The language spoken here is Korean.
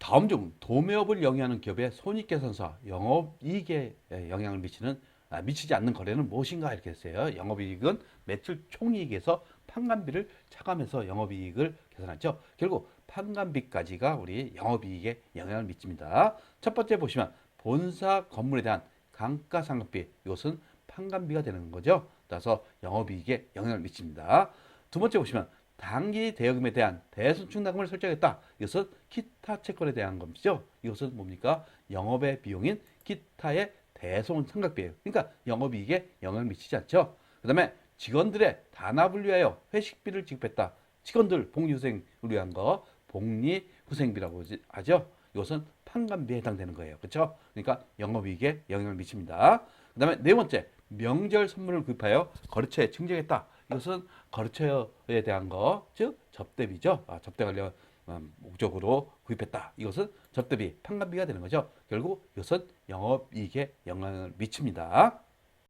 다음 중 도매업을 영위하는 기업의 손익계산서 영업이익에 영향을 미치는 아, 미치지 않는 거래는 무엇인가 이렇게 했어요. 영업이익은 매출 총이익에서 판관비를 차감해서 영업이익을 계산하죠. 결국 판관비까지가 우리 영업이익에 영향을 미칩니다. 첫 번째 보시면 본사 건물에 대한 감가상각비 이것은 판관비가 되는 거죠. 따라서 영업이익에 영향을 미칩니다. 두 번째 보시면 단기 대여금에 대한 대손충당금을 설정했다. 이것은 기타 채권에 대한 것이죠. 이것은 뭡니까? 영업의 비용인 기타의 대손 상각비예요. 그러니까 영업이익에 영향을 미치지 않죠. 그 다음에 직원들의 단합을 위하여 회식비를 지급했다. 직원들 복리후생을 위한 거 복리후생비라고 하죠. 이것은 판관비에 해당되는 거예요. 그렇죠? 그러니까 영업이익에 영향을 미칩니다. 그 다음에 네 번째 명절 선물을 구입하여 거래처에 증정했다. 이것은 거래처에 대한 거, 즉 접대비죠. 아, 접대 관련 음, 목적으로 구입했다. 이것은 접대비, 판관비가 되는 거죠. 결국 이것은 영업이익에 영향을 미칩니다.